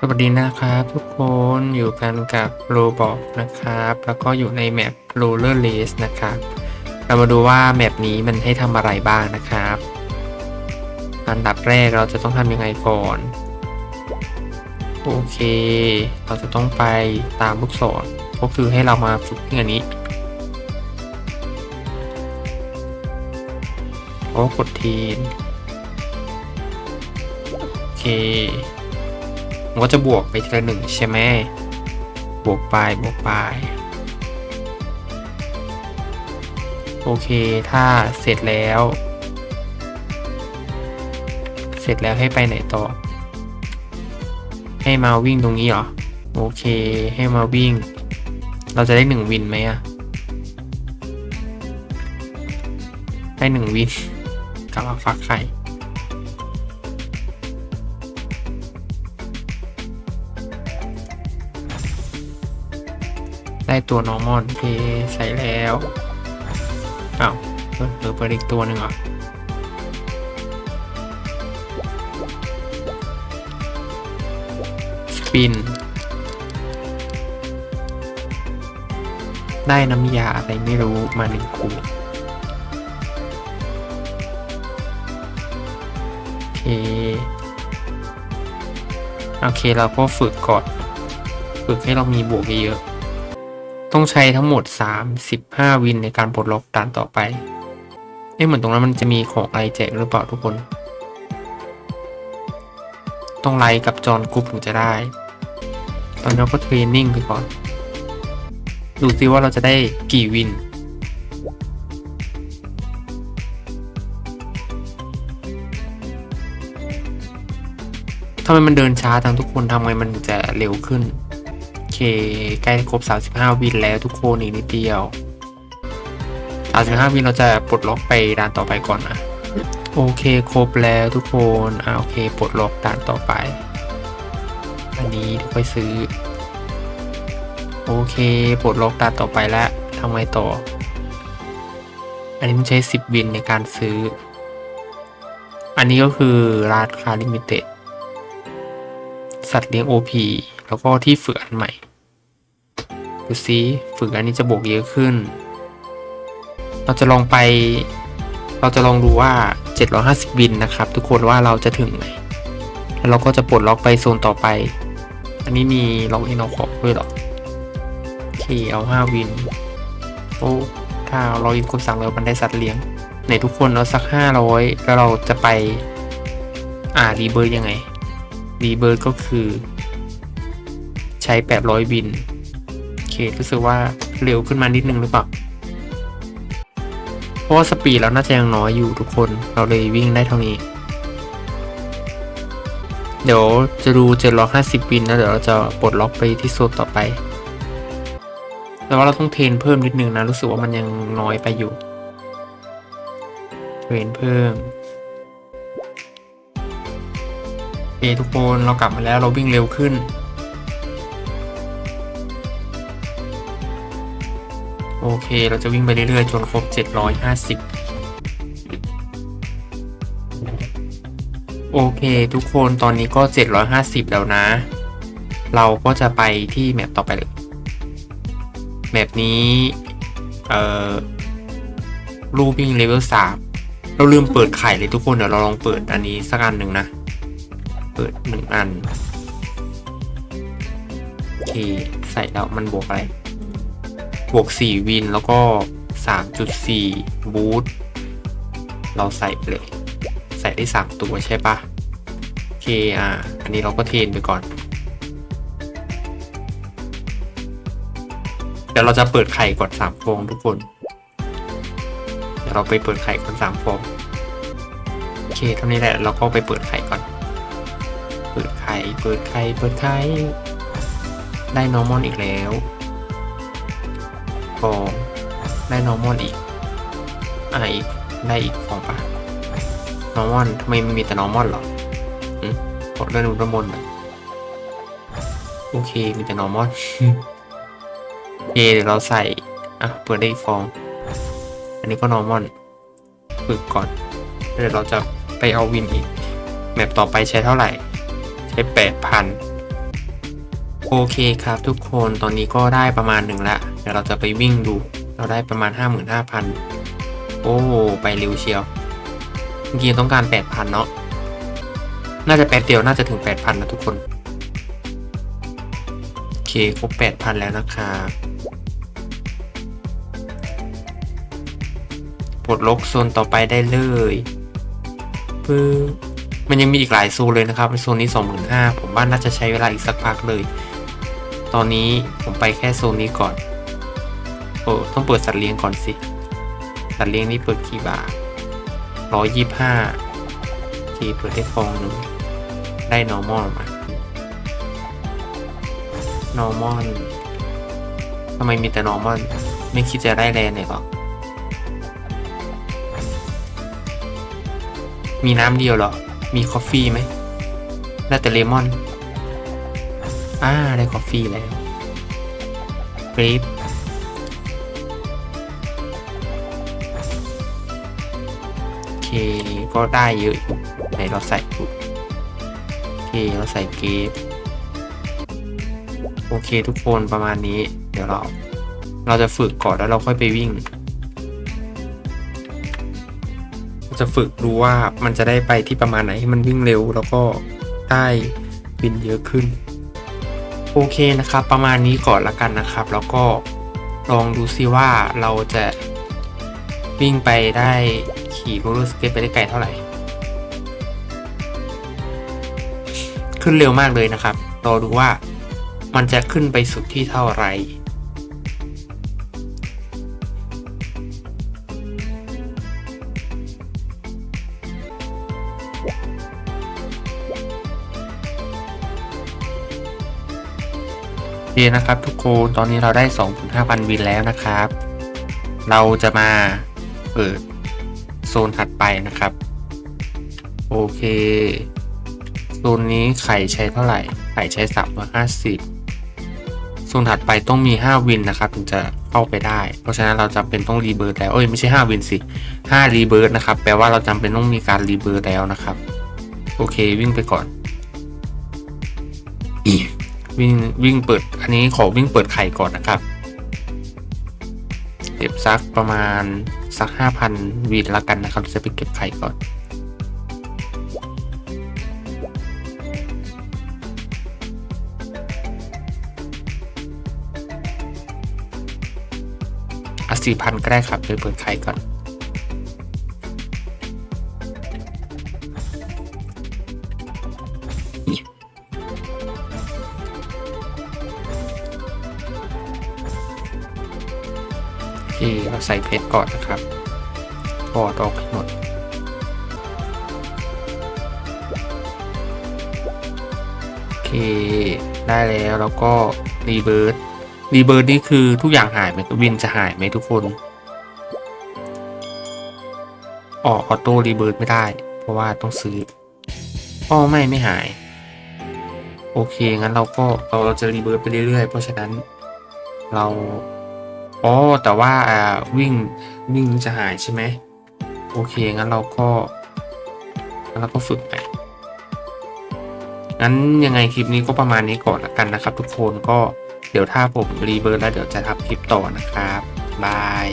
สวัสดีนะครับทุกคนอยู่กันกับโรบอกนะครับ แล้วก็อยู่ในแมป Roller Race นะครับ เรามาดูว่าแมปนี้มันให้ทำอะไรบ้างนะครับ อันดับแรกเราจะต้องทำยังไงก่อน โอเค เราจะต้องไปตามลูกศรก็คือให้เรามาฝึกอย่างนี้โอ้กดทีนโอเค มันก็จะบวกไปทีละหนึ่งใช่ไหมบวกไปบวกไปโอเค ถ้าเสร็จแล้ว เสร็จแล้วให้ไปไหนต่อ ให้มาวิ่งตรงนี้เหรอ โอเค ให้มาวิ่ง เราจะได้หนึ่งวินไหมอะได้หนึ่งวินกับมาฟักไข่ ได้ตัวนอร์มอนเพใส่แล้วอ้าวเออเหลือเปิดอีกตัวหนึ่งเหรอสปิน ได้น้ำยาอะไรไม่รู้มาหนึ่งขวดโอเค โอเคเราก็ฝึกก่อน ฝึกให้เรามีบวกเยอะๆ ต้องใช้ทั้งหมด 35 วินในการปลดล็อกด่านต่อไปเอ๊ะเหมือนตรงนั้นมันจะมีของอะไรแจกหรือเปล่าทุกคน ต้องไลค์กับจอนกรุ๊ปถึงจะได้ ตอนนี้ก็เทรนนิ่งไปก่อน ดูซิว่าเราจะได้กี่วินทำไมมันเดินช้าจังทุกคนทำไมมันจะเร็วขึ้น เคใกล้ครบ 35 วินแล้วทุกคนอีกนิดเดียว 35 วินเราจะปลดล็อกไปด่านต่อไปก่อนนะโอเคครบแล้วทุกคนอ่าโอเคปลดล็อกด่านต่อไป อันนี้เดี๋ยวค่อยซื้อ โอเคปลดล็อกด่านต่อไปแล้วทำไงต่อ อันนี้มันใช้ 10 วินในการซื้อ อันนี้ก็คือราคาลิมิเต็ดสัตว์เลี้ยง OP แล้วก็ที่ฝึกอันใหม่ ดูซิฝึกอันนี้จะบวกเยอะขึ้น เราจะลองไป เราจะลองดูว่า 750วินนะครับ ทุกคนว่าเราจะถึงไหมแล้วเราก็จะปลดล็อกไปโซนต่อไป อันนี้มีล็อกอินเอาของด้วยหรอโอเคเอา 5 วิน โอ้ถ้าเราอินคำสั่งแล้วมันได้สัตว์เลี้ยงไหนทุกคนเอาสัก 500 แล้วเราจะไป อ่ารีเบิร์ยังไงรีเบิร์ดก็คือ ใช้ 800 บิน รู้สึกว่าเร็วขึ้นมานิดนึงหรือเปล่า เพราะว่าสปีดเราน่าจะยังน้อยอยู่ทุกคน เราเลยวิ่งได้เท่านี้ เดี๋ยวจะดู750บินแล้วเดี๋ยวเราจะปลดล็อกไปที่โซนต่อไป แต่ว่าเราต้องเทรนเพิ่มนิดนึงนะ รู้สึกว่ามันยังน้อยไปอยู่ เทรนเพิ่มโอเคทุกคนเรากลับมาแล้วเราวิ่งเร็วขึ้น เคเราจะวิ่งไปเรื่อยๆ จนครบ 750 โอเค ทุกคนตอนนี้ก็ 750 แล้วนะ เราก็จะไปที่แมปต่อไปเลย แมปนี้ เอ่อรูปวิ่งเลเวล3เราลืมเปิดไข่เลยทุกคน เดี๋ยวเราลองเปิดอันนี้สักอันหนึ่งนะ เปิดหนึ่งอัน โอเค ใส่แล้วมันบวกอะไร บวกสี่วินแล้วก็สามจุดสี่บูทเราใส่เลย ใส่ได้สามตัวใช่ปะโอเคอ่าอันนี้เราก็เทนไปก่อน เดี๋ยวเราจะเปิดไข่ก่อนสามฟองทุกคน เดี๋ยวเราไปเปิดไข่ก่อนสามฟอง โอเคเท่านี้แหละเราก็ไปเปิดไข่ก่อน เปิดไข่ เปิดไข่ เปิดไข่ ได้นอร์มอนอีกแล้ว ฟอง ได้นอร์มอนอีกอ่าอีก ได้อีกฟองปะนอร์มอนทำไมมันมีแต่นอร์มอนเหรออืมกดเลื่อนดูด้านบนโอเค มีแต่นอร์มอนโอเคเดี๋ยวเราใส่ อะ เปิดได้อีกฟอง อันนี้ก็นอร์มอนฝึกก่อน เดี๋ยวเราจะไปเอาวินอีก แมปต่อไปใช้เท่าไหร่ ใช้แปดพันโอเคครับทุกคนตอนนี้ก็ได้ประมาณหนึ่งละ ดี๋ยวเราจะไปวิ่งดู เราได้ประมาณ 55,000 โอ้ ไปเร็วเชียว เมื่อกี้ต้องการ 8,000 เนาะ น่าจะแป๊บเดียวน่าจะถึง 8,000 นะทุกคน โอเค ครบ 8,000 แล้วนะครับปลดล็อกโซนต่อไปได้เลยปึ๊บมันยังมีอีกหลายโซนเลยนะครับโซนนี้ 25,000 ผมว่าน่าจะใช้เวลาอีกสักพักเลย ตอนนี้ผมไปแค่โซนนี้ก่อน โอ้ต้องเปิดสัตว์เลี้ยงก่อนสิ สัตว์เลี้ยงนี่เปิดกี่บาทร้อยยี่ห้าทีเปิดได้ฟองหนึ่งได้ normal มา normal ทำไมมีแต่ normal ไม่คิดจะได้แรนเลยหรอ มีน้ำเดียวเหรอ มีคอฟฟี่ไหม ได้แต่เลมอน อ่า ได้คอฟฟี่แล้วกรีป เคก็ได้เยอะไหนเราใส่ดูโอเคเราใส่เกฟโอเคทุกคนประมาณนี้ เดี๋ยวเรา เราจะฝึกก่อนแล้วเราค่อยไปวิ่ง จะฝึกดูว่ามันจะได้ไปที่ประมาณไหนให้มันวิ่งเร็วแล้วก็ได้บินเยอะขึ้น โอเคนะครับ ประมาณนี้ก่อนละกันนะครับ แล้วก็ลองดูซิว่าเราจะวิ่งไปได้ ขี่โรลเลอร์สเก็ตไปได้ไกลเท่าไหร่ ขึ้นเร็วมากเลยนะครับ รอดูว่ามันจะขึ้นไปสุดที่เท่าไหร่โอเคนะครับทุกคนตอนนี้เราได้ 25,000 วินแล้วนะครับ เราจะมาเปิด โซนถัดไปนะครับ โอเค โซนนี้ไข่ใช้เท่าไหร่ ไข่ใช้350โซนถัดไปต้องมี 5 วินนะครับถึงจะเข้าไปได้ เพราะฉะนั้นเราจำเป็นต้องรีเบิร์ดแล้วเอ้ยไม่ใช่ 5 วินสิ5รีเบิร์ดนะครับแปลว่าเราจำเป็นต้องมีการรีเบิร์ดแล้วนะครับ โอเควิ่งไปก่อน วิ่งวิ่งเปิด อันนี้ขอวิ่งเปิดไข่ก่อนนะครับ เก็บซักประมาณ สักห้าพันวีดละกันนะครับ จะไปเก็บไข่ก่อน อะสี่พันก็ได้ครับ ไปเปิดไข่ก่อน เคเราใส่เพชรก่อนนะครับพอดออกหมดโอเค ได้แล้วแล้วก็รีเบิร์ดรีเบิร์ดนี่คือทุกอย่างหายไหมวินจะหายไหมทุกคนออกออโต้รีเบิร์ดไม่ได้ เพราะว่าต้องซื้ออ้อไม่ไม่หาย โอเค งั้นเราก็เราเราจะรีเบิร์ดไปเรื่อยๆ เพราะฉะนั้นเรา อ๋อแต่ว่าอ่าวิ่งวิ่งจะหายใช่ไหมโอเคงั้นเราก็งั้นเราก็ฝึกไปงั้นยังไงคลิปนี้ก็ประมาณนี้ก่อนละกันนะครับ ทุกคนก็เดี๋ยวถ้าผมรีเบิร์ดแล้วเดี๋ยวจะทำคลิปต่อนะครับบาย